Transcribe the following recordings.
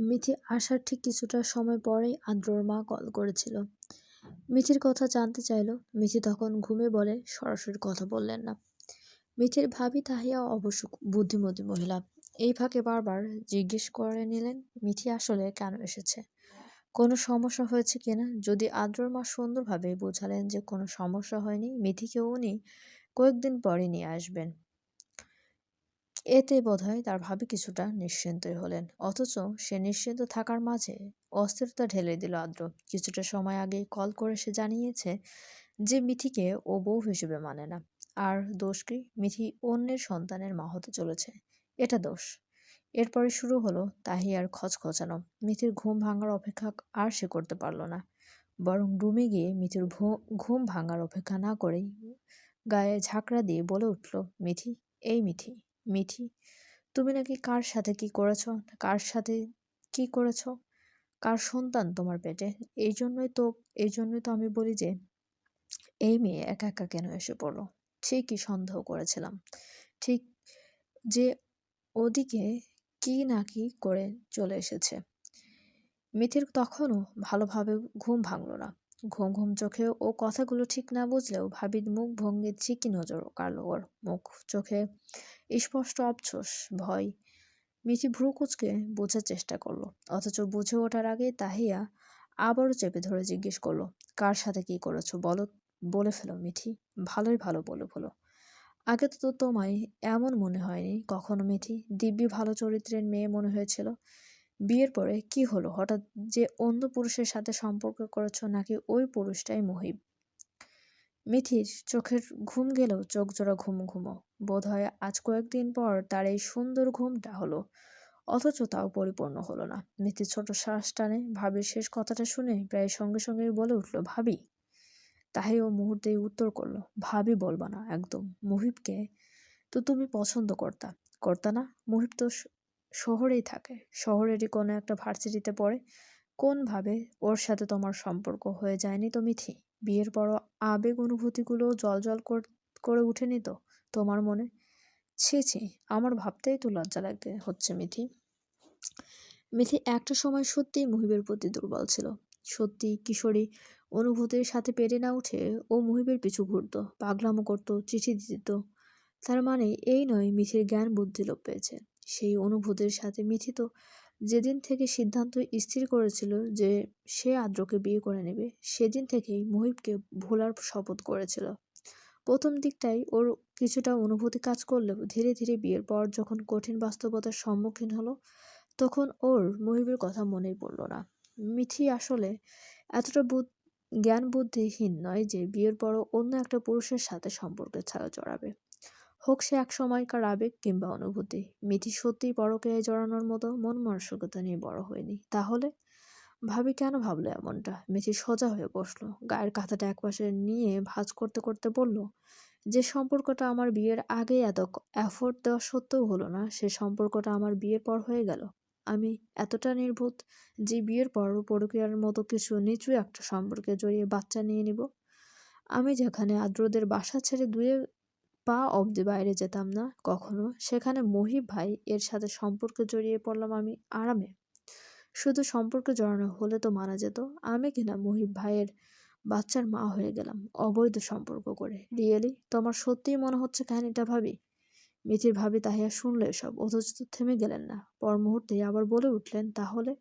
মিথি আসার ঠিক কিছুটা সময় পরেই আদ্রর মা কল করেছিল। মিথির কথা জানতে চাইল। মিথি তখন ঘুমে বলে, সরাসরি কথা বললেন না। মিথির ভাবি তাহিয়া অবশ্য বুদ্ধিমতী মহিলা। এই ফাঁকে বারবার জিজ্ঞেস করে নিলেন মিথি আসলে কেন এসেছে? কোনো সমস্যা হয়েছে কিনা? যদি আদ্রর মা সুন্দরভাবে বোঝালেন যে কোনো সমস্যা হয়নি মিথিকে উনি কয়েকদিন পরে নিয়ে আসবেন। এতে বোধহয় তার ভাবি কিছুটা নিশ্চিন্তই হলেন। অথচ সে নিশ্চিন্ত থাকার মাঝে অস্থিরতা ঢেলে দিল আদ্র। কিছুটা সময় আগে কল করে সে জানিয়েছে যে মিথিকে ও বউ হিসেবে মানে না। আর দোষ কি? মিথি অন্যের সন্তানের মা হতে চলেছে। এটা দোষ। এরপরে শুরু হলো তাহি তাহিয়ার খচখচানো। মিথির ঘুম ভাঙার অপেক্ষা আর সে করতে পারল না। বরং রুমে গিয়ে মিথির ঘুম ভাঙার অপেক্ষা না করেই গায়ে ঝাঁকড়া দিয়ে বলে উঠল, মিথি, এই মিথি। মিঠি, তুমি নাকি কার সাথে কি করেছ? কার সাথে কি করেছ? কার সন্তান তোমার পেটে? এই জন্যই তো, এই জন্যই তো আমি বলি যে, এই মেয়ে একা একা কেন এসে পড়ল? ঠিকই সন্দেহ করেছিলাম? ঠিক যে ওদিকে কি না কি করে চলে এসেছে? মিথির তখনও ভালোভাবে ঘুম ভাঙল না। ঘুম ঘুম চোখে ও কথাগুলো ঠিক না বুঝলেও ভাবির মুখ ভঙ্গির ঠিকই নজর কাড়ল ওর। মুখ চোখে স্পষ্ট অবছোস ভয়। মিঠি ভ্রু কুচকে বোঝার চেষ্টা করল, অথচ বুঝে ওঠার আগে তাহিয়া আবারও চেপে ধরে জিজ্ঞেস করল, কার সাথে কি করেছ বলো? বলে ফেলো মিঠি, ভালোই ভালো বলে ফেলো। আগে তো তোমায় এমন মনে হয়নি, কখনো মিঠি। দিব্যি ভালো চরিত্রের মেয়ে মনে হয়েছিল। বিয়ের পরে কি হলো? হঠাৎ যে অন্য পুরুষের সাথে সম্পর্ক করেছ নাকি ওই পুরুষটাই মহিব মিথির চোখের ঘুম গেলেও চোখ জোড়া ঘুম ঘুমো। বোধ হয় আজ কয়েকদিন পর তার এই সুন্দর ঘুমটা হলো। অথচ তাও পরিপূর্ণ হলো না। মিথির ছোট শ্বাস টানে। ভাবির শেষ কথাটা শুনে প্রায় সঙ্গে সঙ্গে বলে উঠল, ভাবি। তাহে ও মুহূর্তেই উত্তর করল, ভাবি বলবা না, একদম। মুহিবকে তো তুমি পছন্দ করতা। করতা না, মুহিব তো শহরেই থাকে। শহরেরই কোনো একটা ভার্সিটিতে পড়ে। কোনভাবে ওর সাথে তোমার সম্পর্ক হয়ে যায়নি তো মিথি? বিয়ের পরও আবেগ অনুভূতিগুলো জল করে উঠেনি তো তোমার মনে? ছি ছি, আমার ভাবতেই তো লজ্জা লাগতে হচ্ছে মিথি। মিথি একটা সময় সত্যিই মুহিবের প্রতি দুর্বল ছিল। সত্যি কিশোরী অনুভূতির সাথে পেরে না উঠে ও মুহিবের পিছু ঘুরত, পাগলামো করত, চিঠি দিত। তার মানে এই নয় মিথির জ্ঞান বুদ্ধি লোপ পেয়েছে। সেই অনুভূতির সাথে মিথিত। যেদিন থেকে সিদ্ধান্ত স্থির করেছিল যে সে আদ্রকে বিয়ে করে নেবে, সেদিন থেকেই মুহিবকে ভোলার শপথ করেছিল। প্রথম দিকটাই ওর কিছুটা অনুভূতি কাজ করলেও ধীরে ধীরে বিয়ের পর যখন কঠিন বাস্তবতার সম্মুখীন হলো, তখন ওর মুহিবের কথা মনেই পড়ল না। মিথি আসলে এতটা জ্ঞান বুদ্ধিহীন নয় যে বিয়ের পরও অন্য একটা পুরুষের সাথে সম্পর্কে ছাড়া জড়াবে। হোক সে এক সময়কার আবেগ কিংবা অনুভূতি। মিথি সত্যিই পরকে জড়ানোর মতো মন মানসিকতা নিয়ে বড় হয়নি। তাহলে? ভাবি কেন ভাবলো এমনটা? মিথি সোজা হয়ে বসল। গায়ের কাঁথাটা একপাশে নিয়ে ভাজ করতে করতে বলল, যে সম্পর্কটা আমার বিয়ের আগে এত এফোর্ট দেওয়া সত্ত্বেও হলো না, সে সম্পর্কটা আমার বিয়ের পর হয়ে গেল। আমি এতটা নির্বোধ যে বিয়ের পর প্রক্রিয়ার মতো কিছু নিচু একটা সম্পর্কে জড়িয়ে বাচ্চা নিয়ে নিব। আমি যেখানে আদ্রদের বাসা ছেড়ে দুয়ে পা অবধি বাইরে যেতাম না কখনো। সেখানে মহিব ভাই এর সাথে সম্পর্কে জড়িয়ে পড়লাম আমি আরামে। শুধু সম্পর্ক জড়ানো হলে তো মানা যেত। আমি কিনা মহিব ভাইয়ের বাচ্চার মা হয়ে গেলাম অবৈধ সম্পর্ক করে। রিয়েলি তোমার সত্যিই মনে হচ্ছে কাহিনীটা ভাবি? মিথির ভাবি তাহিয়া শুনলে সব অথচ থেমে গেলেন না। পর মুহূর্তে আবার বলে উঠলেন, তাহলে?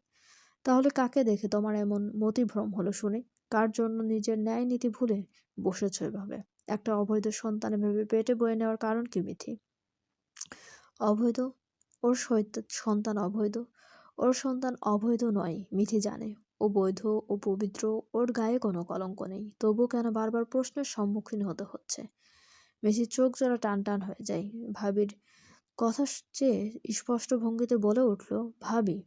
তাহলে কাকে দেখে তোমার এমন মতিভ্রম হলো শুনে? কার জন্য নিজের ন্যায় নীতি ভুলে বসেছ এভাবে? একটা অবৈধ সন্তান ভেবে পেটে বয়ে নেওয়ার কারণ কি, মিথি? অবৈধ? ওর সন্তান অবৈধ। ওর সন্তান অবৈধ নয়, মিথি জানে। ও বৈধ, ও পবিত্র, ওর গায়ে কোনো কলঙ্ক নেই। তবু কেন বারবার প্রশ্নের সম্মুখীন হতে হচ্ছে? মেসির চোখ জোড়া টান টান হয়ে যায়। ভাবির কথা চেয়ে স্পষ্ট ভঙ্গিতে বলে উঠল, ভাবি,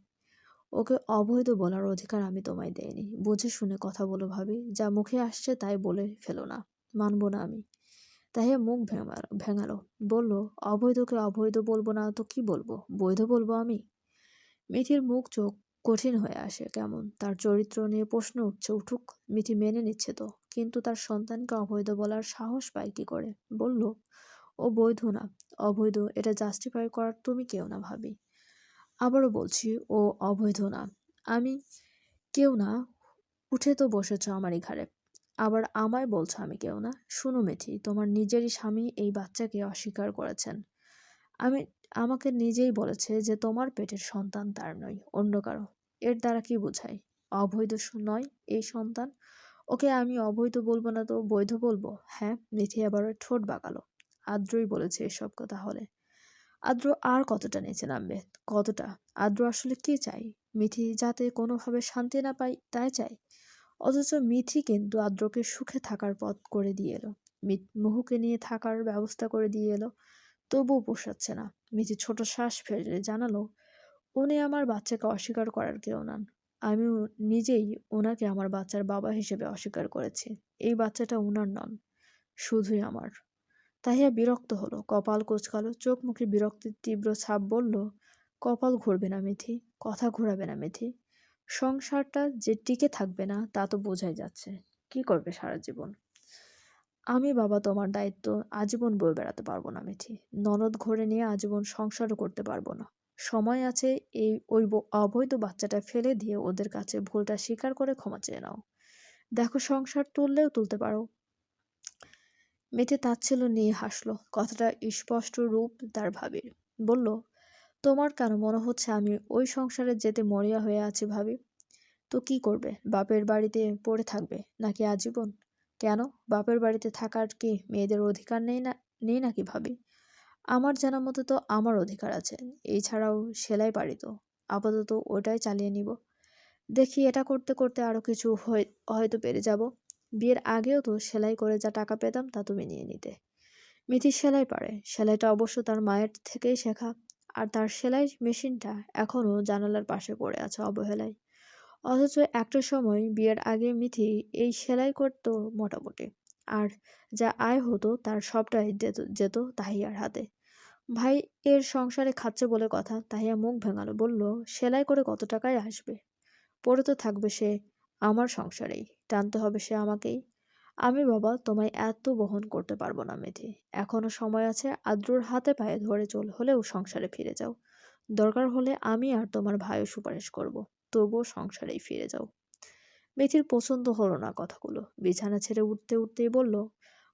ওকে অবৈধ বলার অধিকার আমি তোমায় দেয়নি বুঝে শুনে কথা বলো, ভাবি। যা মুখে আসছে তাই বলে ফেলো না। মানব না আমি। তাহিয়া মুখ ভেঙালো। বলল, অবৈধকে অবৈধ বলব না তো কি বলব? বৈধ বলব আমি? মিথির মুখ চোখ কঠিন হয়ে আসে কেমন। তার চরিত্র নিয়ে প্রশ্ন উঠছে, উঠুক মিথি মেনে নিচ্ছে তো। কিন্তু তার সন্তানকে অবৈধ বলার সাহস পায় কি করে? বলল, ও বৈধ না। অবৈধ, এটা জাস্টিফাই করার তুমি কেউ না ভাবি। আবারও বলছি, ও অবৈধ না। আমি কেউ না। উঠে তো বসেছ আমারই ঘাড়ে। আবার আমায় বলছো আমি কেউ না। শুনো মিথি, তোমার নিজেরই স্বামী এই বাচ্চাকে অস্বীকার করেছেন। আমি, আমাকে নিজেই বলেছে যে তোমার পেটের সন্তান তার নয়, অন্য কারও। এর দ্বারা কি বোঝায় অবৈধ নয় এই সন্তান? ওকে আমি অবৈধ বলব না তো বৈধ বলব? হ্যাঁ মিথি আবার ঠোঁট বাঁকালো। আদ্রই বলেছে এসব কথা হলে। আদ্র আর কতটা নিচে নামবে? কতটা? আদ্র আসলে কি চাই মিথি যাতে কোনোভাবে শান্তি না পায়, তাই চাই অথচ মিথি কিন্তু আদ্রকে সুখে থাকার পথ করে দিয়ে এলো। মুহুকে নিয়ে থাকার ব্যবস্থা করে দিয়ে এলো। তবুও পোষাচ্ছে না। মিথি ছোট শ্বাস ফেলে জানালো, উনি আমার বাচ্চাকে অস্বীকার করার কেউ নন। আমি নিজেই ওনাকে আমার বাচ্চার বাবা হিসেবে অস্বীকার করেছি। এই বাচ্চাটা ওনার নন, শুধুই আমার। তাহিয়া বিরক্ত হলো। কপাল কোচকালো, চোখ মুখে বিরক্তির তীব্র ছাপ বলল, কপাল ঘুরবে না মিথি, কথা ঘোরাবে না মিথি। সংসারটা যে টিকে থাকবে না, তা তো বোঝাই যাচ্ছে। কি করবে সারা জীবন? আমি বাবা তোমার দায়িত্ব আজীবন বয়ে বেড়াতে পারব না মিথি ননদ ঘরে নিয়ে আজীবন সংসারও করতে পারব না। সময় আছে, এই ওই অবৈধ বাচ্চাটা ফেলে দিয়ে ওদের কাছে ভুলটা স্বীকার করে ক্ষমা চেয়ে নাও। দেখো, সংসার তুললেও তুলতে পারো। মেয়েটি তাচ্ছিল্য নিয়ে হাসলো। কথাটা স্পষ্ট রূপ তার ভাবির। বলল তোমার কেন? মনে হচ্ছে আমি ওই সংসারে যেতে মরিয়া হয়ে আছি ভাবি। তো কি করবে? বাপের বাড়িতে পড়ে থাকবে নাকি আজীবন? কেন? বাপের বাড়িতে থাকার কি মেয়েদের অধিকার নেই না, নেই নাকি ভাবি? আমার জানা মতো তো আমার অধিকার আছে। এছাড়াও সেলাই পারি তো। আপাতত ওটাই চালিয়ে নিব। দেখি এটা করতে করতে আরও কিছু হয়- হয়তো পেরে যাব। বিয়ের আগেও তো সেলাই করে যা টাকা পেতাম তা তুমি নিয়ে নিতে। মিথি সেলাই পারে। সেলাইটা অবশ্য তার মায়ের থেকেই শেখা। আর তার সেলাই মেশিনটা এখনও জানালার পাশে পড়ে আছে অবহেলায়। অথচ একটা সময় বিয়ের আগে মিথি এই সেলাই করতো মোটামুটি, আর যা আয় হতো তার সবটাই যেত তাহিয়ার হাতে। ভাই এর সংসারে খাচ্ছে বলে কথা, তাহিয়া মুখ ভেঙালো, বলল, সেলাই করে কত টাকায় আসবে? পড়ে তো থাকবে সে আমার সংসারেই, টানতে হবে সে আমাকেই। আমি বাবা তোমায় এত বহন করতে পারব না মেধি। এখনও সময় আছে, আদ্রুর হাতে পায়ে ধরে চল, হলেও সংসারে ফিরে যাও। দরকার হলে আমি আর তোমার ভাইও সুপারিশ করব, তবুও সংসারেই ফিরে যাও। মেথির পছন্দ হলো না কথাগুলো। বিছানা ছেড়ে উঠতে উঠতেই বলল,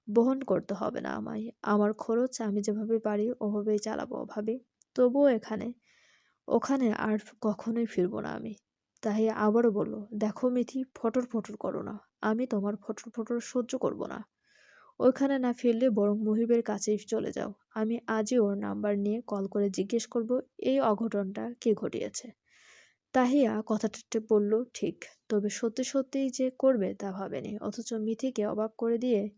বহন করতে হবে না আমায়। আমার খরচ আমি যেভাবে পারি, ওভাবেই চালাবো ভাবি। তবুও এখানে, ওখানে আর কখনোই ফিরবো না আমি। তাই আবারও বলল, দেখো মিথি, ফটর ফটর করো না। আমি তোমার ফটর ফটর সহ্য করব না। ওইখানে না ফিরলে বরং মুহিবের কাছেই চলে যাও। আমি আজই ওর নাম্বার নিয়ে কল করে জিজ্ঞেস করব, এই অঘটনটা কে ঘটিয়েছে? তাহিয়া কথাটা বলল, ঠিক, তবে সত্যি সত্যিই যে করবে তা ভাবেনি। অথচ মিথিকে অবাক করে দিয়ে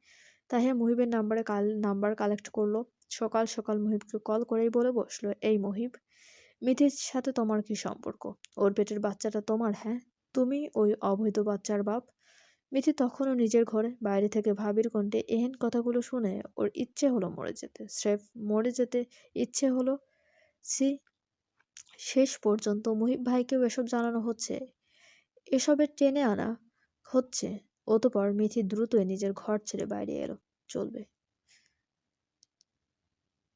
তাহিয়া মুহিবের নাম্বারে কাল, নাম্বার কালেক্ট করল। সকাল সকাল মুহিবকে কল করেই বলে বসল, এই মুহিব, মিথির সাথে তোমার কি সম্পর্ক? ওর পেটের বাচ্চাটা তোমার হ্যাঁ? তুমি ওই অবৈধ বাচ্চার বাপ? মিথি তখনও নিজের ঘরে বাইরে থেকে ভাবির কণ্ঠে এহেন কথাগুলো শুনে ওর ইচ্ছে হলো মরে যেতে। স্রেফ মরে যেতে ইচ্ছে হলো সি, শেষ পর্যন্ত মুহিব ভাইকেও এসব জানানো হচ্ছে। এসবের টেনে আনা হচ্ছে। অতপর মিথি দ্রুতই নিজের ঘর ছেড়ে বাইরে এলো। চলবে।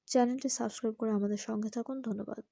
চ্যানেলটি সাবস্ক্রাইব করে আমাদের সঙ্গে থাকুন। ধন্যবাদ।